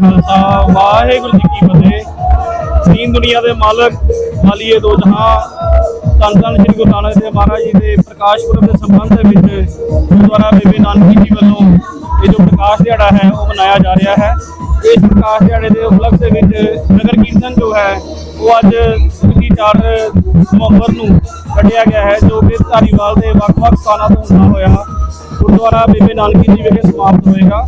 ਖਾਲਸਾ ਵਾਹਿਗੁਰੂ ਜੀ ਕੀ ਫਤਿਹ। ਦੀਨ ਦੁਨੀਆ ਦੇ ਮਾਲਕ, ਮਾਲੀਏ ਦੋ ਜਹਾਂ, ਧੰਨ ਧੰਨ ਸ੍ਰੀ ਗੁਰੂ ਨਾਨਕ ਦੇਵ ਮਹਾਰਾਜ ਜੀ ਦੇ ਪ੍ਰਕਾਸ਼ ਪੁਰਬ ਦੇ ਸੰਬੰਧ ਦੇ ਵਿੱਚ ਗੁਰਦੁਆਰਾ ਬੇਬੇ ਨਾਨਕੀ ਜੀ ਵੱਲੋਂ ਇਹ ਜੋ ਪ੍ਰਕਾਸ਼ ਦਿਹਾੜਾ ਹੈ, ਉਹ ਮਨਾਇਆ ਜਾ ਰਿਹਾ ਹੈ। ਇਸ ਪ੍ਰਕਾਸ਼ ਦਿਹਾੜੇ ਦੇ ਉਪਲਕਸ਼ ਦੇ ਵਿੱਚ ਨਗਰ ਕੀਰਤਨ ਜੋ ਹੈ, ਉਹ ਅੱਜ 4 ਨਵੰਬਰ ਨੂੰ ਕੱਢਿਆ ਗਿਆ ਹੈ, ਜੋ ਕਿ ਧਾਰੀਵਾਲ ਦੇ ਵੱਖ-ਵੱਖ ਸਥਾਨਾਂ ਤੋਂ ਹੁੰਦਾ ਹੋਇਆ ਗੁਰਦੁਆਰਾ ਬੇਬੇ ਨਾਨਕੀ ਜੀ ਵਿਖੇ ਸਮਾਪਤ ਹੋਏਗਾ।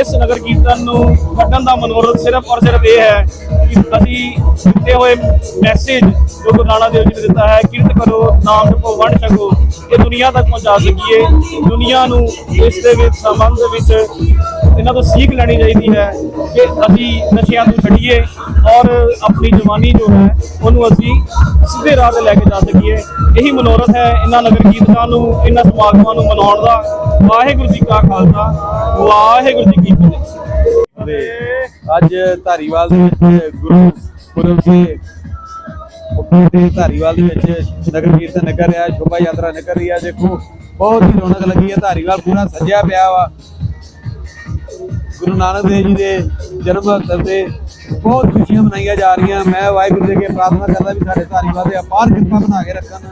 ਇਸ ਨਗਰ ਕੀਰਤਨ ਨੂੰ ਕੱਢਣ ਦਾ ਮਨੋਰਥ ਸਿਰਫ ਔਰ ਸਿਰਫ ਇਹ ਹੈ ਕਿ ਅਸੀਂ ਦਿੱਤੇ ਹੋਏ ਮੈਸੇਜ ਜੋ ਗੁਰੂ ਨਾਨਕ ਦੇਵ ਜੀ ਨੇ ਦਿੱਤਾ ਹੈ, ਕਿਰਤ ਕਰੋ, ਨਾਮ ਜਪੋ, ਵੰਡ ਛਕੋ, ਇਹ ਦੁਨੀਆ ਤੱਕ ਪਹੁੰਚਾ ਸਕੀਏ। ਦੁਨੀਆ ਨੂੰ ਇਸ ਦੇ ਵਿੱਚ, ਸੰਬੰਧ ਵਿੱਚ ਇਹਨਾਂ ਤੋਂ ਸੀਖ ਲੈਣੀ ਚਾਹੀਦੀ ਹੈ ਕਿ ਅਸੀਂ ਨਸ਼ਿਆਂ ਤੋਂ ਛੱਡੀਏ ਔਰ ਆਪਣੀ ਜਵਾਨੀ ਜੋ ਹੈ ਉਹਨੂੰ ਅਸੀਂ ਸਿੱਧੇ ਰਾਹ ਤੇ ਲੈ ਕੇ ਜਾ ਸਕੀਏ। ਇਹੀ ਮਨੋਰਥ ਹੈ ਇਹਨਾਂ ਨਗਰ ਕੀਰਤਨਾਂ ਨੂੰ, ਇਹਨਾਂ ਸਮਾਗਮਾਂ ਨੂੰ ਮਨਾਉਣ ਦਾ। ਵਾਹਿਗੁਰੂ ਜੀ ਕਾ ਖਾਲਸਾ, ਵਾਹਿਗੁਰੂ ਜੀ ਕੀ ਫਤਿਹ। ਅੱਜ ਧਾਰੀਵਾਲ ਦੇ ਵਿੱਚ ਗੁਰੂ ਪੁਰਬ ਦੇ ਉੱਪਰ ਧਾਰੀਵਾਲ ਦੇ ਵਿੱਚ ਨਗਰ ਕੀਰਤਨ ਨਿਕਲ ਰਿਹਾ, ਸ਼ੋਭਾ ਯਾਤਰਾ ਨਿਕਲ ਰਹੀ ਹੈ ਦੇਖੋ, ਬਹੁਤ ਹੀ ਰੌਣਕ ਲੱਗੀ ਹੈ ਧਾਰੀਵਾਲ ਪੂਰਾ ਸਜਿਆ ਪਿਆ ਵਾ। ਗੁਰੂ ਨਾਨਕ ਦੇਵ ਜੀ ਦੇ ਜਨਮ ਅਵਸਰ ਤੇ ਬਹੁਤ ਖੁਸ਼ੀਆਂ ਮਨਾਈਆਂ ਜਾ ਰਹੀਆਂ। ਮੈਂ ਵਾਹਿਗੁਰੂ ਜੀ ਅੱਗੇ ਪ੍ਰਾਰਥਨਾ ਕਰਦਾ ਵੀ ਸਾਡੇ ਧਾਰੀਵਾਲ ਦੇ ਅਪਾਰ ਕਿਰਪਾ ਬਣਾ ਕੇ ਰੱਖਣ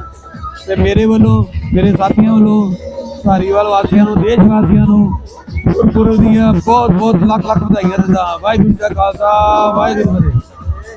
ਤੇ ਮੇਰੇ ਵੱਲੋਂ, ਮੇਰੇ ਸਾਥੀਆਂ ਵੱਲੋਂ ਧਾਰੀਵਾਲ ਵਾਸੀਆਂ ਨੂੰ, ਦੇਸ਼ ਵਾਸੀਆਂ ਨੂੰ ਗੁਰਪੁਰਬ ਦੀਆਂ ਬਹੁਤ ਬਹੁਤ ਲੱਖ ਲੱਖ ਵਧਾਈਆਂ ਦਿੰਦਾ ਵਾਹਿਗੁਰੂ ਜੀ ਕਾ ਖਾਲਸਾ, ਵਾਹਿਗੁਰੂ ਜੀ